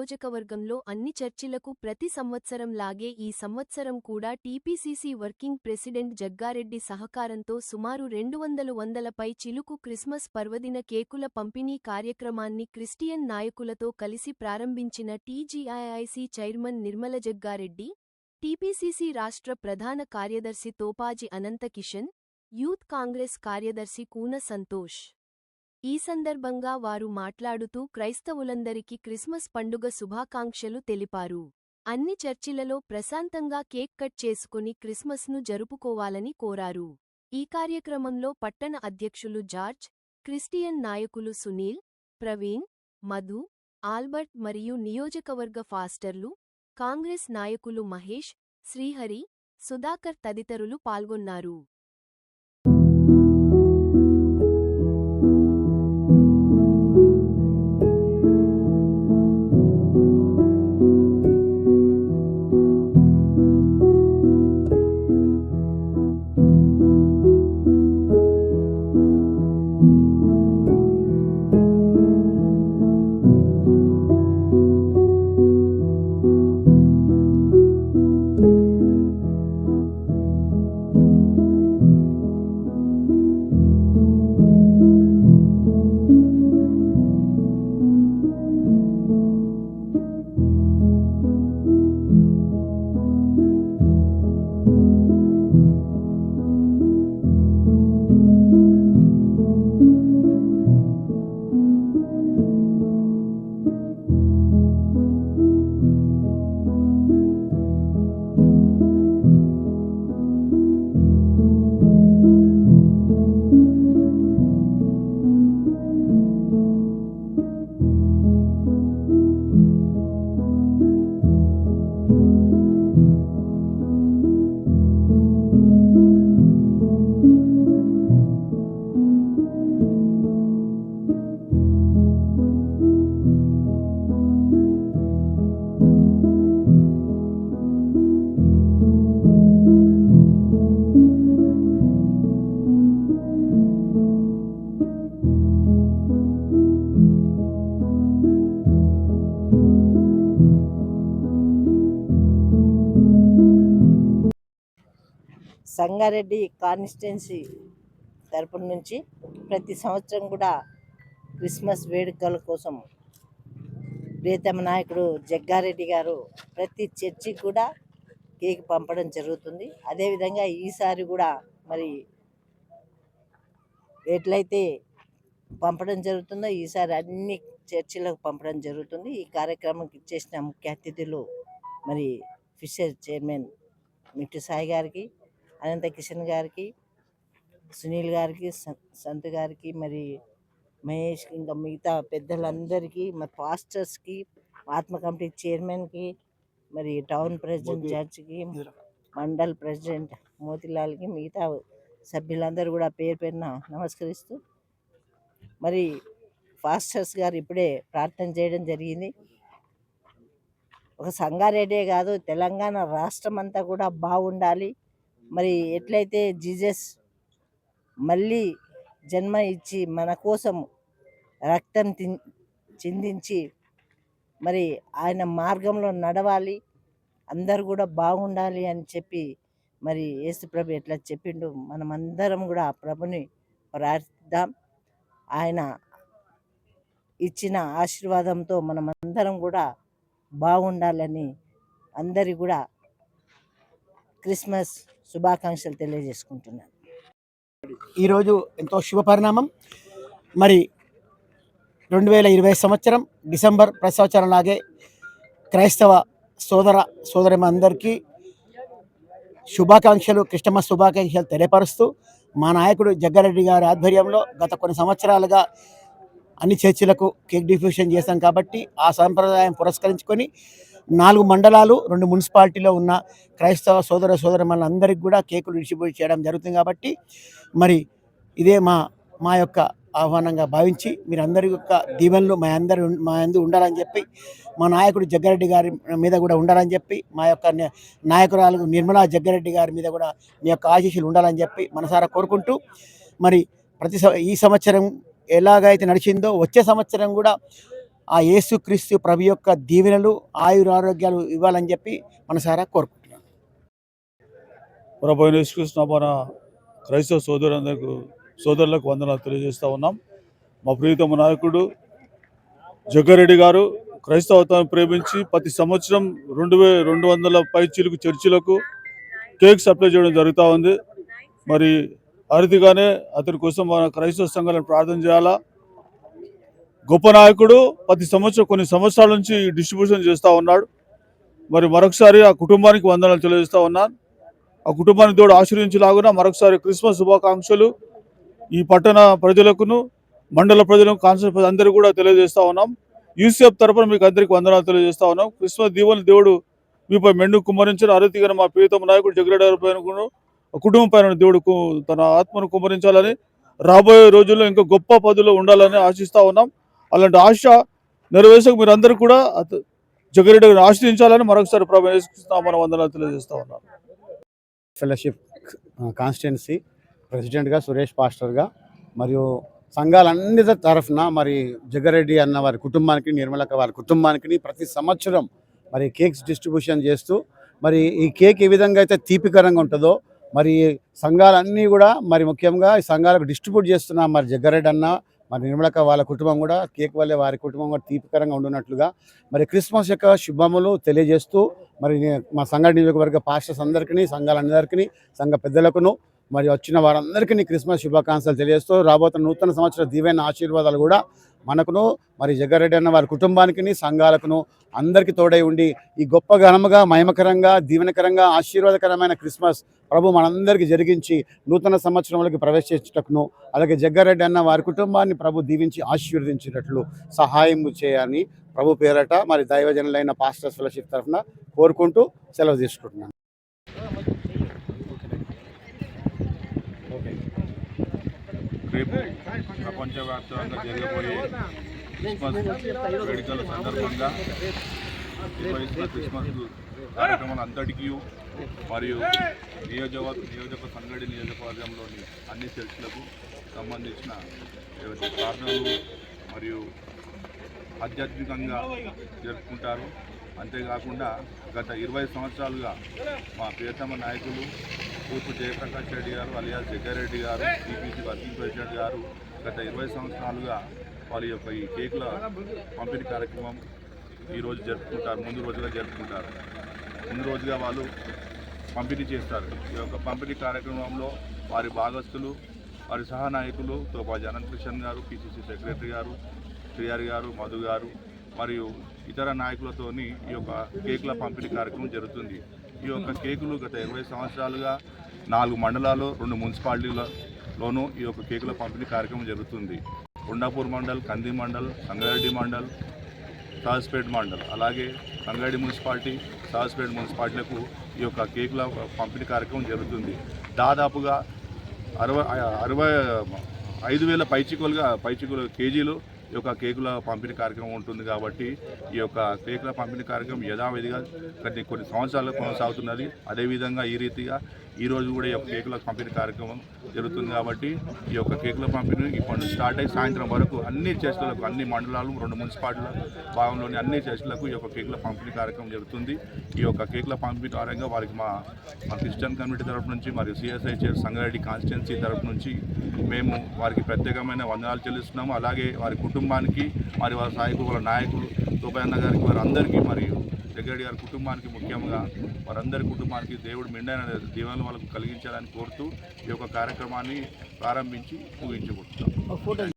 నియోజకవర్గంలో అన్ని చర్చిలకు ప్రతి సంవత్సరం లాగే ఈ సంవత్సరం కూడా టీపీసీసీ వర్కింగ్ ప్రెసిడెంట్ జగ్గారెడ్డి సహకారంతో సుమారు రెండు వందలు వందలపై చిలుకు క్రిస్మస్ పర్వదిన కేకుల పంపిణీ కార్యక్రమాన్ని క్రిస్టియన్ నాయకులతో కలిసి ప్రారంభించిన TGIIC chairman Nirmala Jaggareddy TPCC రాష్ట్ర ప్రధాన కార్యదర్శి తోపాజి అనంతకిషన్ యూత్ కాంగ్రెస్ కార్యదర్శి కూన సంతోష్. ఈ సందర్భంగా వారు మాట్లాడుతూ క్రైస్తవులందరికీ క్రిస్మస్ పండుగ శుభాకాంక్షలు తెలిపారు. అన్ని చర్చిలలో ప్రశాంతంగా కేక్ కట్ చేసుకుని క్రిస్మస్ను జరుపుకోవాలని కోరారు. ఈ కార్యక్రమంలో పట్టణ అధ్యక్షులు జార్జ్ క్రిస్టియన్ నాయకులు సునీల్ ప్రవీణ్ మధు ఆల్బర్ట్ మరియు నియోజకవర్గ ఫాస్టర్లు కాంగ్రెస్ నాయకులు మహేష్ శ్రీహరి సుధాకర్ తదితరులు పాల్గొన్నారు. సంగారెడ్డి కాన్స్టిట్యున్సీ తరపున నుంచి ప్రతి సంవత్సరం కూడా క్రిస్మస్ వేడుకల కోసం ప్రియతమ నాయకుడు జగ్గారెడ్డి గారు ప్రతి చర్చికి కూడా కేక్ పంపడం జరుగుతుంది. అదేవిధంగా ఈసారి కూడా మరి ఎట్లయితే పంపడం జరుగుతుందో ఈసారి అన్ని చర్చిలకు పంపడం జరుగుతుంది. ఈ కార్యక్రమంకి ఇచ్చేసిన ముఖ్య అతిథులు మరి ఫిషర్ చైర్మన్ మిట్టు సాయి గారికి అనంత కిషన్ గారికి సునీల్ గారికి స- సంత్ గారికి మరి మహేష్ ఇంకా మిగతా పెద్దలందరికీ మరి పాస్టర్స్కి ఆత్మ కమిటీ చైర్మన్కి మరి టౌన్ ప్రెసిడెంట్ జడ్జికి మండల్ ప్రెసిడెంట్ మోతిలాల్కి మిగతా సభ్యులందరూ కూడా పేరు పేరున నమస్కరిస్తూ మరి పాస్టర్స్ గారు ఇప్పుడే ప్రార్థన చేయడం జరిగింది. ఒక సంగారెడ్డే కాదు తెలంగాణ రాష్ట్రం అంతా కూడా బాగుండాలి. మరి ఎట్లయితే జీసస్ మళ్ళీ జన్మ ఇచ్చి మన కోసం రక్తం చిందించి మరి ఆయన మార్గంలో నడవాలి అందరు కూడా బాగుండాలి అని చెప్పి మరి యేసు ప్రభు ఎట్లా చెప్పిండు మనమందరం కూడా ఆ ప్రభుని ప్రార్థిద్దాం. ఆయన ఇచ్చిన ఆశీర్వాదంతో మనమందరం కూడా బాగుండాలని అందరి కూడా క్రిస్మస్ శుభాకాంక్షలు తెలియజేసుకుంటున్నాను. ఈరోజు ఎంతో శుభ పరిణామం. మరి రెండు వేల ఇరవై సంవత్సరం డిసెంబర్ ప్రసవచరణలాగే సంవత్సరం లాగే క్రైస్తవ సోదర సోదరిమందరికీ శుభాకాంక్షలు క్రిస్టమస్ శుభాకాంక్షలు తెలియపరుస్తూ మా నాయకుడు జగ్గారెడ్డి గారి ఆధ్వర్యంలో గత కొన్ని సంవత్సరాలుగా అన్ని చర్చిలకు కేక్ డిఫ్యూషన్ చేశాం కాబట్టి ఆ సంప్రదాయం పురస్కరించుకొని నాలుగు మండలాలు రెండు మున్సిపాలిటీలో ఉన్న క్రైస్తవ సోదర సోదరమణులందరికీ కూడా కేకులు డిస్ట్రిబ్యూట్ చేయడం జరుగుతుంది కాబట్టి మరి ఇదే మా మా యొక్క ఆహ్వానంగా భావించి మీరందరి యొక్క దీవెనలు మా అందరి మా అందు ఉండాలని చెప్పి మా నాయకుడు జగ్గారెడ్డి గారి మీద కూడా ఉండాలని చెప్పి మా యొక్క నాయకురాలు నిర్మలా జగ్గారెడ్డి గారి మీద కూడా మీ యొక్క ఆశీస్సులు ఉండాలని చెప్పి మనసారా కోరుకుంటూ మరి ప్రతి ఈ సంవత్సరం ఎలాగైతే నడిచిందో వచ్చే సంవత్సరం కూడా ఆ యేసుక్రీస్తు ప్రభు యొక్క దీవెనలు ఆయురారోగ్యాలు ఇవ్వాలని చెప్పి మనసారా కోరుకుంటున్నాను. ప్రభు యేసుకృష్ణ మన క్రైస్తవ సోదరులందరికీ సోదరులకు వందనాలు తెలియజేస్తూ ఉన్నాం. మా ప్రీతమ నాయకుడు జగ్గారెడ్డి గారు క్రైస్తవతాన్ని ప్రేమించి ప్రతి సంవత్సరం రెండు వే రెండు వందల పైచీలకు చర్చిలకు కేక్ సప్లై చేయడం జరుగుతూ ఉంది. మరి అరుదుగానే అతని కోసం మన క్రైస్తవ సంఘాలను ప్రార్థన చేయాలా? గొప్ప నాయకుడు ప్రతి సంవత్సరం కొన్ని సంవత్సరాల నుంచి డిస్ట్రిబ్యూషన్ చేస్తూ ఉన్నాడు. మరి మరొకసారి ఆ కుటుంబానికి వందనాలు తెలియజేస్తూ ఉన్నాను. ఆ కుటుంబానికి దేవుడు ఆశీర్వించలాగున మరొకసారి క్రిస్మస్ శుభాకాంక్షలు ఈ పట్టణ ప్రజలకును మండల ప్రజలకు కాన్సర్ ప్రజలు అందరికీ కూడా తెలియజేస్తూ ఉన్నాం. యూసీఎఫ్ తరపున మీకు అందరికీ వందనాలు తెలియజేస్తూ ఉన్నాం. క్రిస్మస్ దీవెన దేవుడు మీపై మెండు కుమ్మరించిన అరుతిగా మా ప్రీతమ నాయకుడు జగరెడ్డి పైన ఆ కుటుంబం పైన దేవుడు తన ఆత్మను కుమ్మరించాలని రాబోయే రోజుల్లో ఇంకా గొప్ప పదవిలో ఉండాలని ఆశిస్తూ ఉన్నాం. అలాంటి ఆశ నెరవేర్చకు మీరు అందరూ కూడా అత- జగరెడ్డి గారిని ఆశ్రయించాలని మరొకసారి ప్రవేశిస్తామని మన వందనాలు తెలియజేస్తా ఉన్నాం ఫెలోషిప్ కాన్స్టిట్యున్సీ ప్రెసిడెంట్గా సురేష్ పాస్టర్గా మరియు సంఘాలన్నీ తరఫున మరి జగ్గారెడ్డి అన్న వారి కుటుంబానికి నిర్మలక వారి కుటుంబానికి ప్రతి సంవత్సరం మరి కేక్స్ డిస్ట్రిబ్యూషన్ చేస్తూ మరి ఈ కేక్ ఏ విధంగా అయితే తీపికరంగా ఉంటుందో మరి సంఘాలన్నీ కూడా మరి ముఖ్యంగా ఈ సంఘాలకు డిస్ట్రిబ్యూట్ చేస్తున్న మరి జగ్గారెడ్డి అన్న మరి నిర్మలక వాళ్ళ కుటుంబం కూడా కేక్ వల్లే వారి కుటుంబం కూడా తీపికరంగా ఉండున్నట్లుగా మరి క్రిస్మస్ యొక్క శుభములు తెలియజేస్తూ మరి మా సంఘ నియోజకవర్గ పాస్టర్స్ అందరికీ సంఘాలందరికీ సంఘ పెద్దలకును మరి వచ్చిన వారందరికీ క్రిస్మస్ శుభాకాంక్షలు తెలియజేస్తూ రాబోతున్న నూతన సంవత్సర దీవైన ఆశీర్వాదాలు కూడా మనకును మరి జగ్గారెడ్డి అన్న వారి కుటుంబానికి సంఘాలకును అందరికీ తోడై ఉండి ఈ గొప్ప ఘనముగా మహిమకరంగా దీవెనకరంగా ఆశీర్వాదకరమైన క్రిస్మస్ ప్రభు మనందరికీ జరిగించి నూతన సంవత్సరంలోకి ప్రవేశించటకును అలాగే జగ్గారెడ్డి అన్న వారి కుటుంబాన్ని ప్రభు దీవించి ఆశీర్వదించినట్లు సహాయం చేయని ప్రభు పేరట మరి దైవజనులైన పాస్టర్స్ ఫెలోషిప్ తరఫున కోరుకుంటూ సెలవు తీసుకుంటున్నాను. రేపు ప్రపంచవ్యాప్తంగా జరగబోయే క్రిస్మస్ వేడుకల సందర్భంగా నిర్వహిస్తున్న క్రిస్మస్ కార్యక్రమాలు అంతటికీ మరియు నియోజక నియోజక సంగడి నియోజకవర్గంలోని అన్ని చర్చలకు సంబంధించిన ఏవైతే ప్రార్థనలు మరియు ఆధ్యాత్మికంగా జరుపుకుంటారు అంతేకాకుండా గత ఇరవై సంవత్సరాలుగా మా ప్రియతమ నాయకులు కూర్పు జయప్రకాష్ రెడ్డి గారు అలియా జగ్గారెడ్డి గారు టీపీసీ వర్కింగ్ ప్రెసిడెంట్ గారు గత ఇరవై సంవత్సరాలుగా వాళ్ళ యొక్క ఈ కేకుల పంపిణీ కార్యక్రమం ఈరోజు జరుపుకుంటారు ముందు రోజుగా జరుపుకుంటారు. ముందు రోజుగా వాళ్ళు పంపిణీ చేస్తారు. ఈ యొక్క పంపిణీ కార్యక్రమంలో వారి భాగస్తులు వారి సహనాయకులు తోపాజీ అనంతకృష్ణ గారు పిసిసి సెక్రటరీ గారు శ్రీహరి గారు మధు గారు మరియు ఇతర నాయకులతోని ఈ యొక్క కేకుల పంపిణీ కార్యక్రమం జరుగుతుంది. ఈ యొక్క కేకులు గత ఇరవై సంవత్సరాలుగా నాలుగు మండలాలు రెండు మున్సిపాలిటీలలోనూ ఈ యొక్క కేకుల పంపిణీ కార్యక్రమం జరుగుతుంది. కొండాపూర్ మండల్ కంది మండల్ సంగారెడ్డి మండల్ సాహస్పేట్ మండల్. అలాగే సంగారెడ్డి మున్సిపాలిటీ సాహస్పేట్ మున్సిపాలిటీలకు ఈ యొక్క కేకుల పంపిణీ కార్యక్రమం జరుగుతుంది. దాదాపుగా అరవై అరవై ఐదు వేల పైచికలుగా పైచికులు కేజీలు ఈ యొక్క కేకుల పంపిణీ కార్యక్రమం ఉంటుంది కాబట్టి ఈ యొక్క కేకుల పంపిణీ కార్యక్రమం యథావిధిగా కొన్ని కొన్ని సంవత్సరాలు కొనసాగుతున్నది. అదేవిధంగా ఈ రీతిగా ఈరోజు కూడా ఈ యొక్క కేకుల పంపిణీ కార్యక్రమం జరుగుతుంది కాబట్టి ఈ యొక్క కేకుల పంపిణీ ఇప్పుడు స్టార్ట్ అయ్యి సాయంత్రం వరకు అన్ని చర్చలకు అన్ని మండలాలు రెండు మున్సిపాలిటీల భాగంలోని అన్ని చర్చలకు ఈ యొక్క కేకుల పంపిణీ కార్యక్రమం జరుగుతుంది. ఈ యొక్క కేకుల పంపిణీ ద్వారంగా వారికి మా మా క్రిస్టియన్ కమ్యూనిటీ తరపు నుంచి మరియు సిఎస్ఐ చైర్ సంగారెడ్డి కాన్స్టిట్యున్సీ తరపు నుంచి మేము వారికి ప్రత్యేకమైన వందనాలు చెల్లిస్తున్నాము. అలాగే వారి కుటుంబానికి మరి వారి సాయకులు వాళ్ళ నాయకులు తోపయ్యన్న గారికి వారందరికీ మరియు జగ్గారెడ్డి గారి కుటుంబానికి ముఖ్యంగా వారందరి కుటుంబానికి దేవుడు మెండైన దీవెనలు వాళ్ళకు కలిగించాలని కోరుతూ ఈ యొక్క కార్యక్రమాన్ని ప్రారంభించి ముగించుకుంటున్నాం